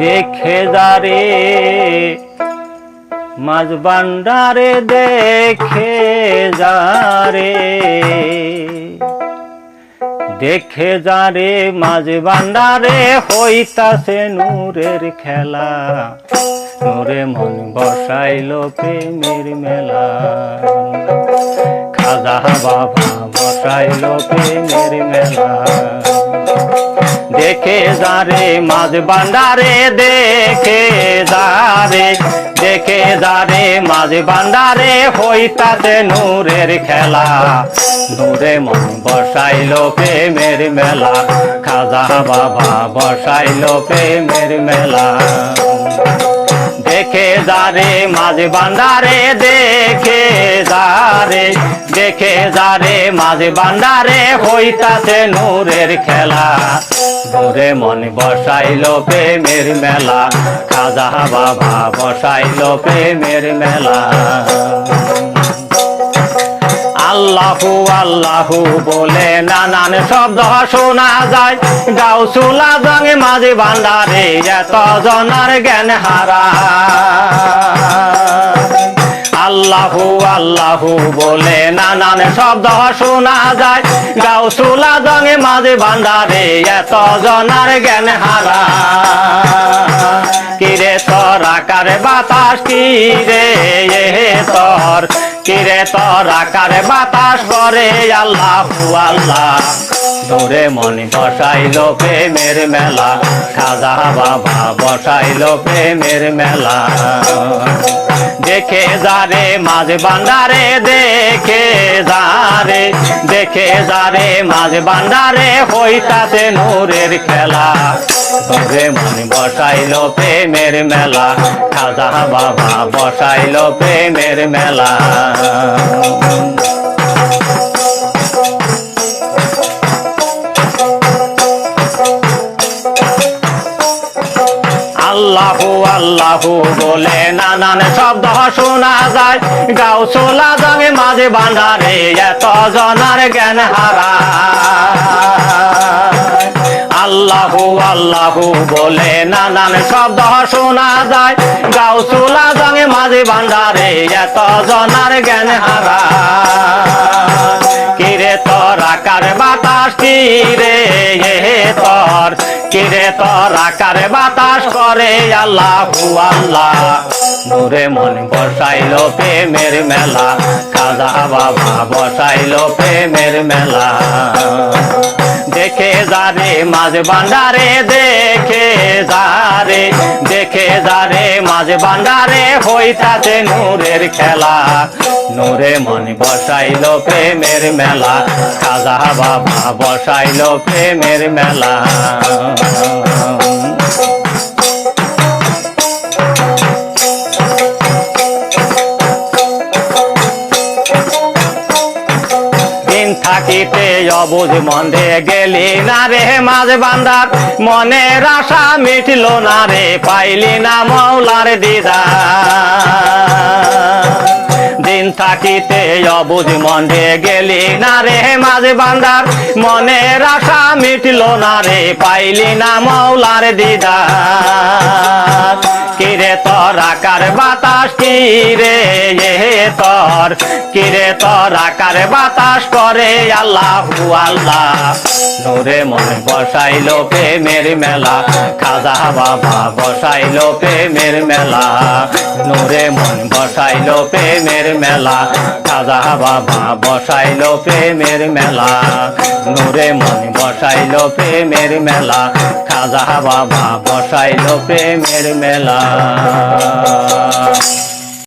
দেখে যারে মাঝ বান্ডারে দেখে যারে দেখে যারে মাঝ বান্ডারে হইতাছে নূরের খেলা। নূরে মন বসাইল প্রেমের মেলা। খাজা বাবা বসাইল প্রেমের মেলা। দেখে যারে মাঝ বান্ডারে দেখে যারে দেখে যারে মাঝ বান্ডারে হইতাতে নূরের খেলা। নূরে মন বসাইল প্রেমের মেলা। খাজা বাবা বসাইল প্রেমের মেলা। যারে, মাঝে বান্দারে দেখে যারে দেখে যারে, মাঝে বান্দারে হইতাছে নূরের খেলা। নূরে মন বসাইল প্রেমের মেলা, খাজা বাবা বসাইল প্রেমের মেলা। আল্লাহু আল্লাহু বলে নানান শব্দ শোনা যায়। গাউসুলা জঙ্গে মাঝে ভান্ডারে এত জনার জ্ঞান হারা। আল্লাহু আল্লাহু বলে নানান শব্দ শোনা যায়। গাউসুলা জঙ্গে মাঝে ভান্ডারে এত জনার জ্ঞান হারা। কিরে তোর আকারে বাতাস কিরে তোর আকারে বাতাস করে, আল্লাহ আল্লাহ। দূরে মনে বসাইল প্রেমের মেলা বাবা প্রেমের মেলা। দেখে যারে মাঝ বান্ডারে দেখে যারে দেখে যারে মাঝ বান্ডারে হইতাছে নূরের খেলা। তবে মন বসাইল প্রেমের মেলা। খাজা বাবা বসাইল প্রেমের মেলা। আল্লাহু আল্লাহু বলে, নানান শব্দ শোনা যায়। গাও সোলা জঙে মাঝে বান্ধারে এত জনার জ্ঞান হারা। আল্লাহু আল্লাহু বলে, নানান শব্দ শোনা যায়। গাও সোলা জঙে মাঝে ভান্ডারে এত জনার জ্ঞান হারা তোর আকার বাতাস কিরে এ তোর? কিরে তোর আকার বাতাস করে আল্লাহ আল্লাহ? নূরে মন প্রেমের মেলা বাবা বসাইল প্রেমের মেলা। দেখে যারে মাঝ বান্ডারে দেখে যারে দেখে যারে মাঝ বান্ডারে হইতাছে নূরের খেলা। নূরে মন বসাইল প্রেমের মেলা খাজা বাবা বসাইল প্রেমের মেলা। থাকিতে অবুঝ মন্দে গেলি না রে মাঝ বান্দার, মনের আশা মিটল না রে, পাইলি না মৌলার দিদা দিন থাকিতে অবুঝ মন্দে গেলি না রে মাঝে বান্দার। মনে রাখা মিটল না রে, পাইলি না মৌলার দিদা কিরে তোর আকার বাতাস কিরে তোর? কিরে তোর আকার বাতাস করে? আল্লাহ আল্লাহ। নূরে মনে বসাইল প্রেমের মেলা, খাজা বাবা বসাইল প্রেমের মেলা। নূরে মন বসাইল প্রেমের মেলা, খাজা বাবা বসাইল প্রেমের মেলা। নূরে মন বসাইল প্রেমের মেলা খাজা বাবা বসাইল প্রেমের মেলা।